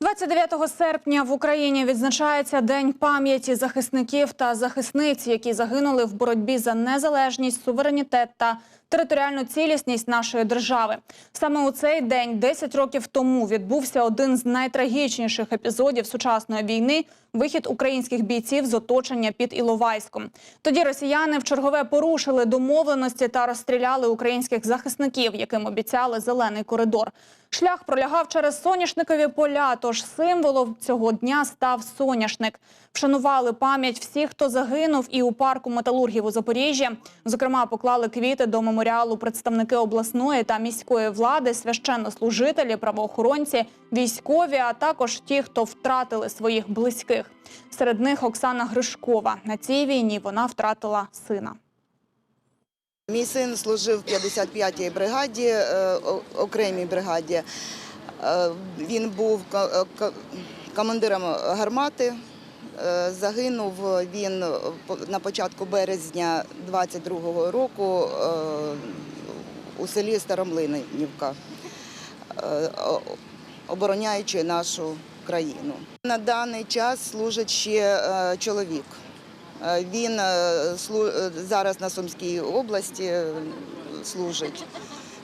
29 серпня в Україні відзначається День пам'яті захисників та захисниць, які загинули в боротьбі за незалежність, суверенітет та територіальну цілісність нашої держави. Саме у цей день, 10 років тому, відбувся один з найтрагічніших епізодів сучасної війни вихід українських бійців з оточення під Іловайськом. Тоді росіяни в чергове порушили домовленості та розстріляли українських захисників, яким обіцяли зелений коридор. Шлях пролягав через соняшникові поля. Тож символом цього дня став соняшник. Вшанували пам'ять всіх, хто загинув, і у парку металургів у Запоріжжі. Зокрема, поклали квіти до меморіалу представники обласної та міської влади, священнослужителі, правоохоронці, військові, а також ті, хто втратили своїх близьких. Серед них Оксана Гришкова. На цій війні вона втратила сина. Мій син служив в 55-й бригаді, е, окремій бригаді. Е, Він був е, командиром гармати. Загинув він на початку березня 22-го року у селі Старомлинівка, обороняючи нашу країну. На даний час служить ще чоловік. Е, Він е, е, зараз на Сумській області служить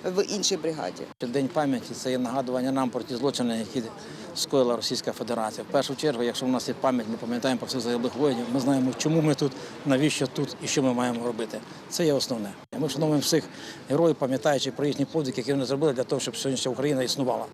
в іншій бригаді. День пам'яті це є нагадування нам про ті злочини, які скоїла Російська Федерація. В першу чергу, якщо в нас є пам'ять, ми пам'ятаємо про всіх загиблих воїнів, ми знаємо, чому ми тут, навіщо тут і що ми маємо робити. Це є основне. Ми вшановуємо всіх героїв, пам'ятаючи про їхні подвиги, які вони зробили для того, щоб сьогоднішня Україна існувала.